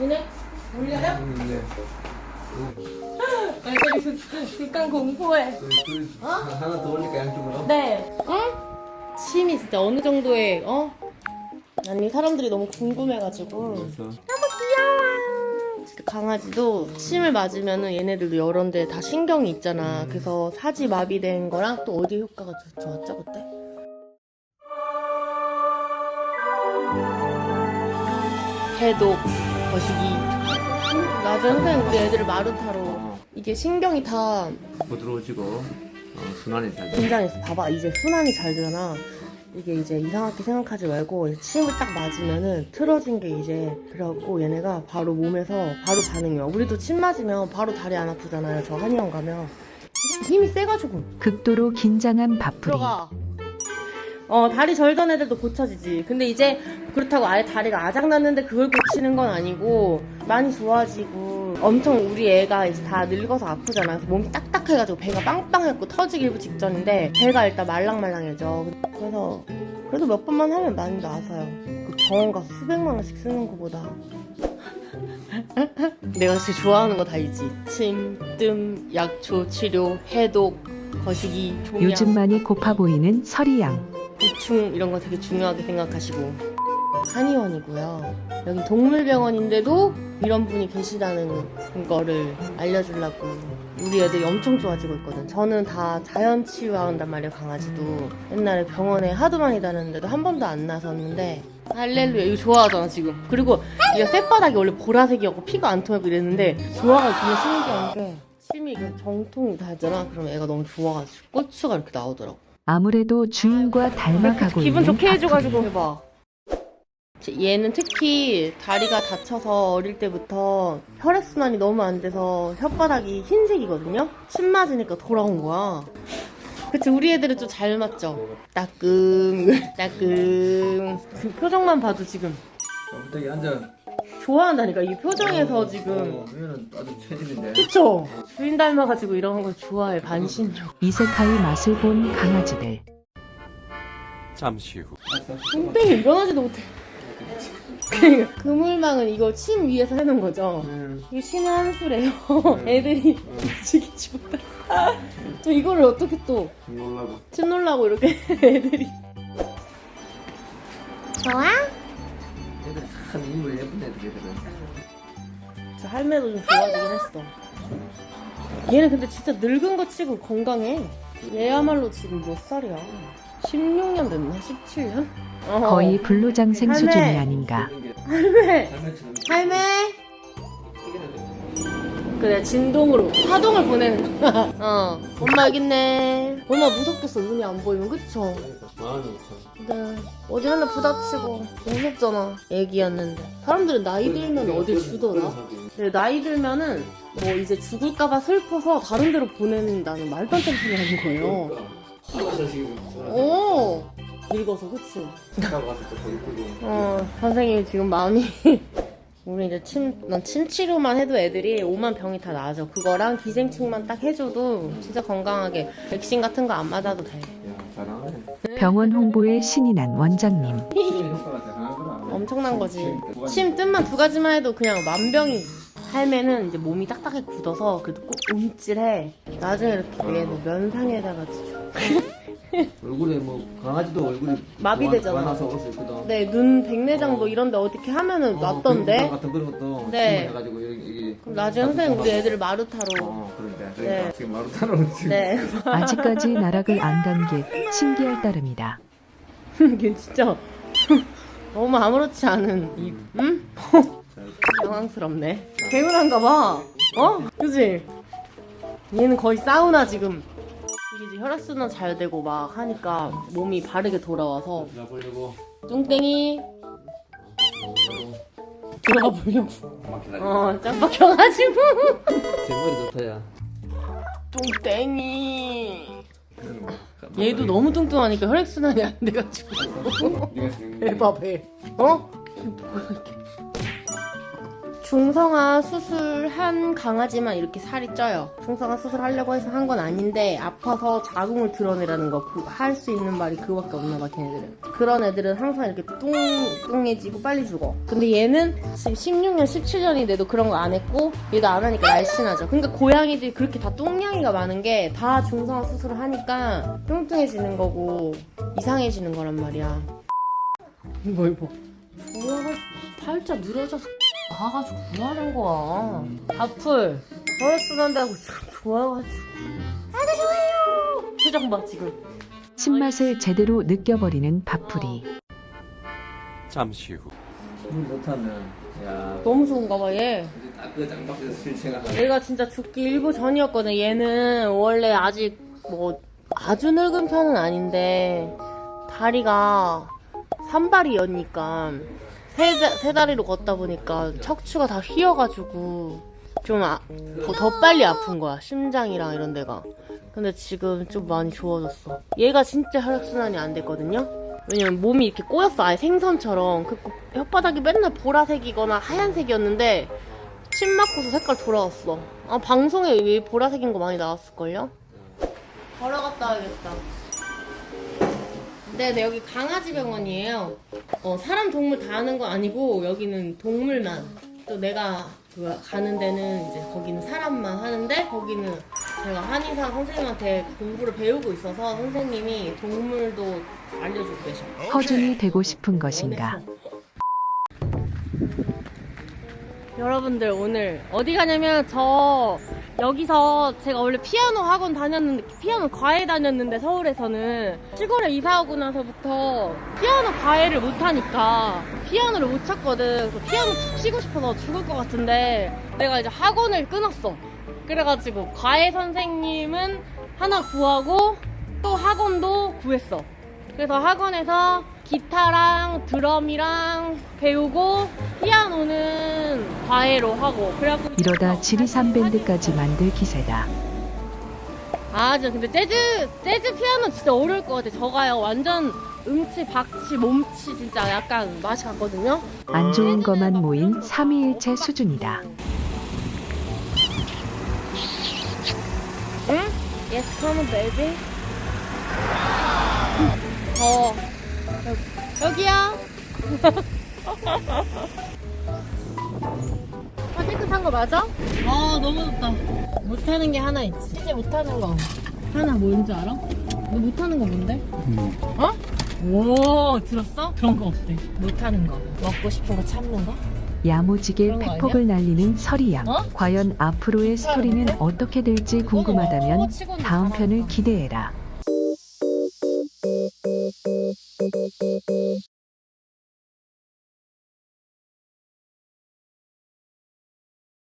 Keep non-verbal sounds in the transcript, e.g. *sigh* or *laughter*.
얘네 올려요? 네. 애들이 극- 극강 공포해. 둘 하나 더 올릴까 양쪽으로? 네. 응? 침이 진짜 어느 정도의 어? 아니 사람들이 너무 궁금해가지고 그래서 진짜 강아지도 침을 맞으면은 얘네들도 여러 데다 신경이 있잖아. 그래서 사지 마비된 거랑 또 어디 효과가 좋- 좋았죠 그때? 해독, 거시기. 낮에 항상 우리 애들을 마루타로 이게 신경이 다 부드러워지고 어, 순환이 잘 돼. 긴장했어. 봐봐, 이제 순환이 잘 되잖아. 이게 이제 이상하게 생각하지 말고 침을 딱 맞으면은 틀어진 게 이제 그래갖고 얘네가 바로 몸에서 바로 반응이 와. 우리도 침 맞으면 바로 다리 안 아프잖아요. 저 한의원 가면 힘이 세가지고 극도로 긴장한 밥풀이. 들어가. 어 다리 절던 애들도 고쳐지지. 근데 이제 그렇다고 아예 다리가 아작났는데 그걸 고치는 건 아니고 많이 좋아지고 엄청 우리 애가 이제 다 늙어서 아프잖아. 그래서 몸이 딱딱해가지고 배가 빵빵해갖고 터지기 일부 직전인데 배가 일단 말랑말랑해져. 그래서 그래도 몇 번만 하면 많이 나아서요. 그 병원 가서 수백만 원씩 쓰는 것보다. *laughs* 내가 진짜 좋아하는 거 다 있지. 침, 뜸, 약초, 치료, 해독, 거시기, 종양. 요즘 많이 고파 보이는 서리양. 보충 이런 거 되게 중요하게 생각하시고 한의원이고요. 여기 동물병원인데도 이런 분이 계시다는 거를 알려주려고 우리 애들이 엄청 좋아지고 있거든. 저는 다 자연 치유한단 말이에요, 강아지도. 옛날에 병원에 하도 많이 다녔는데도 한 번도 안 나섰는데 할렐루야 이거 좋아하잖아 지금 그리고 얘가 쇳바닥이 원래 보라색이었고 피가 안 통하고 이랬는데 좋아가 정말 신기한 게 침이 그 정통이 닿잖아 그럼 애가 너무 좋아가지고 고추가 이렇게 나오더라고 아무래도 주인과 닮아가고 기분 있는 좋게. 해줘가지고 해봐. 얘는 특히 다리가 다쳐서 어릴 때부터 혈액순환이 너무 안 돼서 혓바닥이 흰색이거든요? 침 맞으니까 돌아온 거야. 그치, 우리 애들은 좀 잘 맞죠? 따끔, 따끔. 그 표정만 봐도 지금 갑자기 앉아. 좋아한다니까. 이 표정에서 지금. 어, 얘는 아주 체질인데. 그쵸? 주인 닮아가지고 이런 걸 좋아해, 반신욕. 이세카이 맛을 본 강아지들. 잠시 후. 똥땡이 일어나지도 못해. 그러니까 그물망은 이거 침 위에서 해놓은 거죠? 음. 이게 신의 한 수래요. 애들이 움직이지 못하. 또 이거를 어떻게 또 놀라고. 침 놀라고 이렇게 *laughs* 애들이. 좋아? 참 인물 예쁜 애들 애들은. 저 할매도 좀 좋아지긴 했어. 얘는 근데 진짜 늙은 거 치고 건강해. 얘야말로 지금 몇 살이야? 16년 됐나? 17년? 어. 거의 불로장생 할매. 수준이 아닌가. 할매! 할매처럼. 할매! 그래 진동으로. 화동을 보내는 거야 *laughs* 어. 엄마 여기 있네. 얼마 무섭겠어 눈이 안 보이면. 그쵸? 네. 어디 하나 부닥치고. 무섭잖아. 애기였는데. 사람들은 나이 들면 어딜 주더라? 근데 나이 들면은 뭐 이제 죽을까봐 슬퍼서 다른 데로 보낸다는 말도 안 되는 소리 하는 거예요. 그래서 지금 오 늙어서 그치? 거기. 어, 선생님이 지금 마음이. 우리 이제 침, 난 침 치료만 해도 애들이 오만 병이 다 나아져. 그거랑 기생충만 딱 해줘도 진짜 건강하게 백신 같은 거 안 맞아도 돼. 잘하네. 병원 홍보에 신이 난 원장님. 효과가. 엄청난 거지. 침 뜸만 두 가지만 해도 그냥 만병이. 할매는 이제 몸이 딱딱하게 굳어서 그래도 꼭 움찔해. 나중에 이렇게 얘는 면상에다가 *laughs* *laughs* 얼굴에 뭐 강아지도 얼굴이 마비되잖아. 많아서 올수 있거든. 네, 눈 백내장도 이런데 어떻게 하면은 어, 낫던데. 그런 같은 그런 것도 네. 네. 해가지고 여기 여기. 그럼 나중에 선생님 우리 애들을 마루타로. 어 그런데 그러니까 네. 지금 마루타로 지금. 네. *laughs* 아직까지 나락을 안 간 게 신기할 따름이다. *laughs* 이게 진짜 너무 아무렇지 않은 이 응? 당황스럽네. 개운한가 봐. 어? 그지? 얘는 거의 사우나 지금. 혈액순환 잘 되고 막 하니까 몸이 바르게 돌아와서 잡으려고. 뚱땡이 들어가 보려고. 기다려. 어, 짱 박혀가지고. 제 머리 좋다 야. 뚱땡이. 얘도 너무 뚱뚱하니까 혈액순환이 안 돼가지고. 네가 지금 배. 어? 중성화 수술한 강아지만 이렇게 살이 쪄요. 중성화 수술하려고 해서 한 건 아닌데 아파서 자궁을 드러내라는 거 할 수 있는 말이 그거밖에 없나 봐 걔네들은. 그런 애들은 항상 이렇게 뚱뚱해지고 빨리 죽어. 근데 얘는 지금 16년, 17년인데도 그런 거 안 했고 얘도 안 하니까 날씬하죠. 그러니까 고양이들이 그렇게 다 똥냥이가 많은 게 다 중성화 수술을 하니까 뚱뚱해지는 거고 이상해지는 거란 말이야. 뭘 봐. 좋아가지고 팔자 늘어져서 가가지고 뭐 하는 거야. 바풀 혈액순환다고 좋아가지고. 나도 좋아요! 표정 봐 지금. 신맛을 제대로 느껴버리는 밥풀이. 잠시 후. 술 못하면 야 너무 좋은가 봐얘. 딱그 장박에서 술 생각하면 얘가 진짜 죽기 일부 전이었거든. 얘는 원래 아직 뭐 아주 늙은 편은 아닌데 다리가 산발이었니까 세, 다- 세 다리로 걷다 보니까 척추가 다 휘어가지고 좀 아, 더- 더 빨리 아픈 거야 심장이랑 이런 데가 근데 지금 좀 많이 좋아졌어 얘가 진짜 혈액순환이 안 됐거든요 왜냐면 몸이 이렇게 꼬였어 아예 생선처럼 그 혓바닥이 맨날 보라색이거나 하얀색이었는데 침 맞고서 색깔 돌아왔어. 아, 방송에 왜 보라색인 거 많이 나왔을걸요? 걸어갔다 와야겠다. 네, 네, 여기 강아지 병원이에요. 어, 사람 동물 다 하는 거 아니고, 여기는 동물만. 또 내가 그 가는 데는 이제 거기는 사람만 하는데, 거기는 제가 한의사 선생님한테 공부를 배우고 있어서 선생님이 동물도 알려주고 계셔. 허준이 되고 싶은 것인가. 여러분들 오늘 어디 가냐면 저 여기서 제가 원래 피아노 학원 다녔는데 피아노 과외 다녔는데 서울에서는 시골에 이사 오고 나서부터 피아노 과외를 못 하니까 피아노를 못 쳤거든. 그래서 피아노 툭 치고 싶어서 죽을 것 같은데 내가 이제 학원을 끊었어. 그래가지고 과외 선생님은 하나 구하고 또 학원도 구했어. 그래서 학원에서 기타랑 드럼이랑 배우고 피아노는 과외로 하고 그래갖고 이러다 지리산 밴드까지 만들 기세다. 아, 저 근데 재즈 재즈 피아노 진짜 어려울 것 같아. 저가요 완전 음치, 박치, 몸치 진짜 약간 맛이 갔거든요. 안 좋은 것만 모인 삼위일체 수준이다. 응? Yes, come on, baby. 어, 여기, 여기야. *laughs* 아, 깨끗한 거 맞아? 아, 너무 좋다. 못하는 게 하나 있지. 진짜 못하는 거. 하나 뭔지 알아? 너 못하는 거 뭔데? 어? 오, 들었어? 그런 거 없대. 못하는 거. 먹고 싶은 거 참는 거? 야무지게 그런 거 팩폭을 날리는 서리양. 어? 과연 앞으로의 스토리는 어떻게 될지 궁금하다면 다음 편을 기대해라.